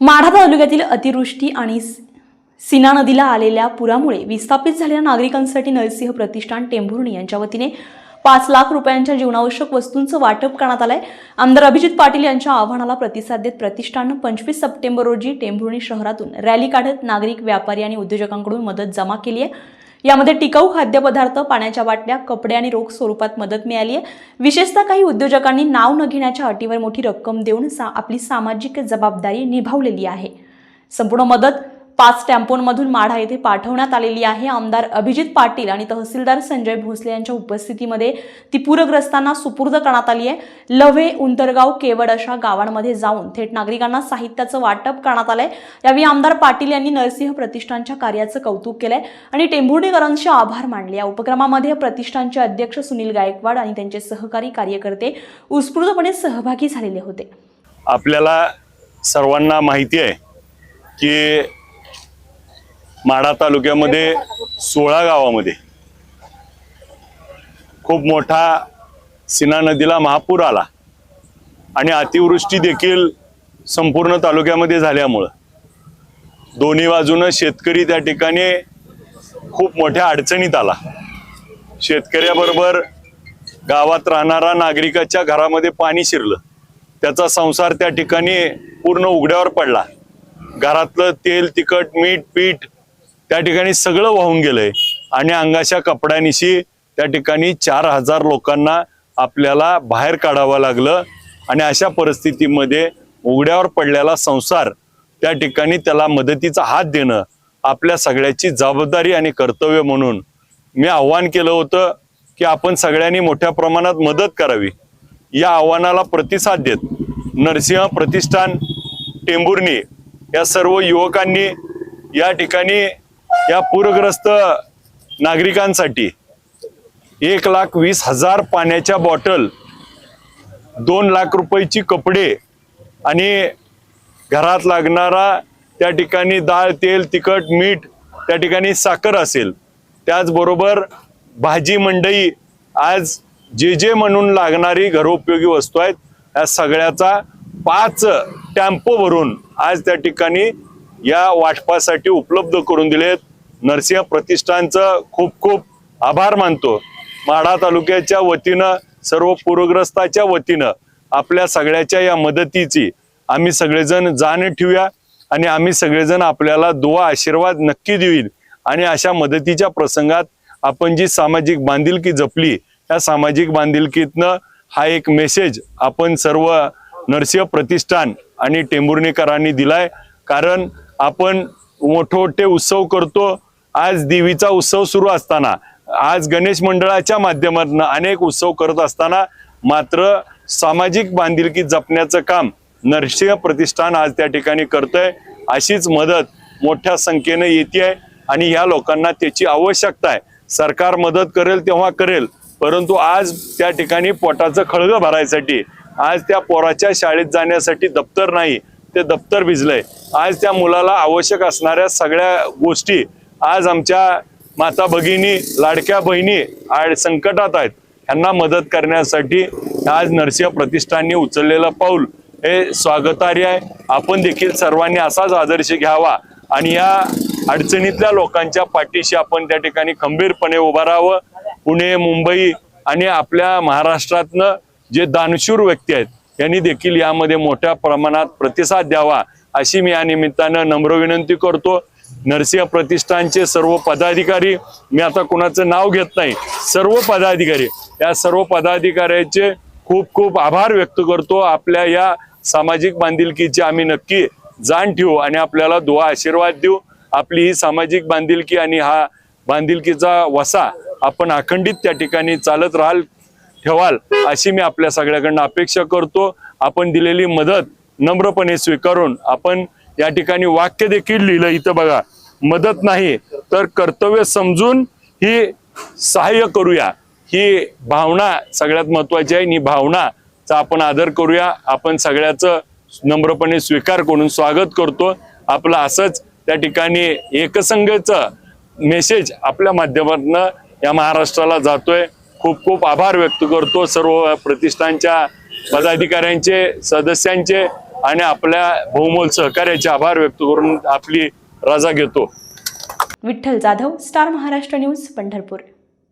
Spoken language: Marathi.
माढा तालुक्यातील अतिवृष्टी आणि सीना नदीला आलेल्या पुरामुळे विस्थापित झालेल्या नागरिकांसाठी नरसिंह प्रतिष्ठान टेंभुर्णी यांच्या वतीने पाच लाख रुपयांच्या जीवनावश्यक वस्तूंचं वाटप करण्यात आलंय. आमदार अभिजित पाटील यांच्या आव्हानाला प्रतिसाद देत प्रतिष्ठाननं पंचवीस सप्टेंबर रोजी टेंभुर्णी शहरातून रॅली काढत नागरिक व्यापारी आणि उद्योजकांकडून मदत जमा केली आहे. यामध्ये टिकाऊ खाद्यपदार्थ पाण्याच्या बाटल्या कपडे आणि रोख स्वरूपात मदत मिळाली आहे. विशेषतः काही उद्योजकांनी नाव न घेण्याच्या अटीवर मोठी रक्कम देऊन सा आपली सामाजिक जबाबदारी निभावलेली आहे. संपूर्ण मदत पाच टॅम्पोंमधून माढा येथे पाठवण्यात आलेली आहे. आमदार अभिजित पाटील आणि तहसीलदार संजय भोसले यांच्या उपस्थितीमध्ये ती पूरग्रस्तांना सुपूर्द करण्यात आली आहे. लव्हे उंतरगाव केवड अशा गावांमध्ये जाऊन थेट नागरिकांना साहित्याचं वाटप करण्यात आलंय. यावेळी आमदार पाटील यांनी नरसिंह प्रतिष्ठानच्या कार्याचं कौतुक केलंय आणि टेंभुर्णीकरांचे आभार मानले. या उपक्रमामध्ये प्रतिष्ठानचे अध्यक्ष सुनील गायकवाड आणि त्यांचे सहकारी कार्यकर्ते उत्स्फूर्तपणे सहभागी झालेले होते. आपल्याला सर्वांना माहिती आहे की माढा तालुक्यामध्ये सोळा गावामध्ये खूप मोठा सीना नदीला महापूर आला. आणि अतिवृष्टी देखील संपूर्ण तालुक्यामध्ये झाल्यामुळं. दोन्ही बाजूनं शेतकरी त्या ठिकाणी खूप मोठ्या अडचणीत आला. शेतकऱ्याबरोबर गावात राहणारा नागरिकाच्या घरामध्ये पाणी शिरलं. त्याचा संसार त्या ठिकाणी पूर्ण उघड्यावर पडला. घरातलं तेल तिखट मीठ पीठ त्या ठिकाणी सगळं वाहून गेलंय. आणि अंगाच्या कपड्यानिशी त्या ठिकाणी चार हजार लोकांना आपल्याला बाहेर काढावं लागलं. आणि अशा परिस्थितीमध्ये उघड्यावर पडलेला संसार त्या ठिकाणी त्याला मदतीचा हात देणं आपल्या सगळ्याची जबाबदारी आणि कर्तव्य म्हणून मी आव्हान केलं होतं की आपण सगळ्यांनी मोठ्या प्रमाणात मदत करावी. या आव्हानाला प्रतिसाद देत नरसिंह प्रतिष्ठान टेंभुर्णी या सर्व युवकांनी या ठिकाणी या पूरग्रस्त नागरिकांसाठी एक लाख वीस हजार पाण्याच्या बॉटल दोन लाख रुपयाची कपडे आणि घरात लागणारा त्या ठिकाणी डाळ तेल तिखट मीठ त्या ठिकाणी साखर असेल. त्याचबरोबर भाजी मंडई आज जे जे म्हणून लागणारी घरोपयोगी वस्तू आहेत या सगळ्याचा पाच टॅम्पो भरून आज त्या ठिकाणी या वाटपासाठी उपलब्ध करून दिलेत. नरसिंह प्रतिष्ठानचं खूप खूप आभार मानतो. माढा तालुक्याच्या वतीनं सर्व पूरग्रस्ताच्या वतीनं आपल्या सगळ्याच्या या मदतीची आम्ही सगळेजण जाण ठेवूया आणि आम्ही सगळेजण आपल्याला दुवा आशीर्वाद नक्की देईल. आणि अशा मदतीच्या प्रसंगात आपण जी सामाजिक बांधिलकी जपली त्या सामाजिक बांधिलकीतनं हा एक मेसेज आपण सर्व नरसिंह प्रतिष्ठान आणि टेंभुर्णीकरांनी दिलाय. कारण आपण मोठमोठे उत्सव करतो आज देवीचा उत्सव सुरू असताना आज गणेश मंडळाच्या माध्यमातून अनेक उत्सव करत असताना मात्र सामाजिक बांधिलकी जपण्याचं काम नरसिंह प्रतिष्ठान आज त्या ठिकाणी करतंय. अशीच मदत मोठ्या संख्येने येते आणि या लोकांना त्याची आवश्यकता आहे. सरकार मदत करेल तेव्हा करेल परंतु आज त्या ठिकाणी पोटाचं खळगं भरायसाठी आज त्या पोराच्या शाळेत जाण्यासाठी दप्तर नाही ते दप्तर भिजलंय. आज त्या मुलाला आवश्यक असणाऱ्या सगळ्या गोष्टी आज आमच्या माता भगिनी लाडक्या बहिणी आड संकटात आहेत ह्यांना मदत करण्यासाठी आज नरसिंह प्रतिष्ठानने उचललेलं पाऊल हे स्वागतार्य आहे. आपण देखील सर्वांनी असाच आदर्श घ्यावा आणि या अडचणीतल्या लोकांच्या पाठीशी आपण त्या ठिकाणी खंबीरपणे उभं राहावं. पुणे मुंबई आणि आपल्या महाराष्ट्रातनं जे दानशूर व्यक्ती आहेत यांनी देखील यामध्ये मोठ्या प्रमाणात प्रतिसाद द्यावा अशी मी या निमित्तानं नम्र विनंती करतो. नरसिंह प्रतिष्ठानचे सर्व पदाधिकारी मी आता कुणाचं नाव घेत नाही सर्व पदाधिकारी या सर्व पदाधिकाऱ्याचे खूप खूप आभार व्यक्त करतो. आपल्या या सामाजिक बांधिलकीची आम्ही नक्की जाण ठेवू आणि आपल्याला दुवा आशीर्वाद देऊ. आपली ही सामाजिक बांधिलकी आणि हा बांधिलकीचा वसा आपण अखंडित त्या ठिकाणी चालत राहाल ठेवाल अशी मी आपल्या सगळ्याकडनं अपेक्षा करतो. आपण दिलेली मदत नम्रपणे स्वीकारून आपण या ठिकाणी वाक्य देखील लिहिलं इथं बघा. मदत नाही तर कर्तव्य समजून ही सहाय्य करूया. ही भावना सगळ्यात महत्वाची आहे आणि ही भावनाचा आपण आदर करूया. आपण सगळ्याचं नम्रपणे स्वीकार करून स्वागत करतो. आपलं असंच त्या ठिकाणी एकसंघचं मेसेज आपल्या माध्यमातून या महाराष्ट्राला जातोय. खूप खूप आभार व्यक्त करतो. सर्व प्रतिष्ठानच्या पदाधिकाऱ्यांचे सदस्यांचे आणि आपल्या बहुमोल सहकार्याचे आभार व्यक्त करून आपली रजा घेतो. Vitthal Jadhav star Maharashtra news Pandharpur.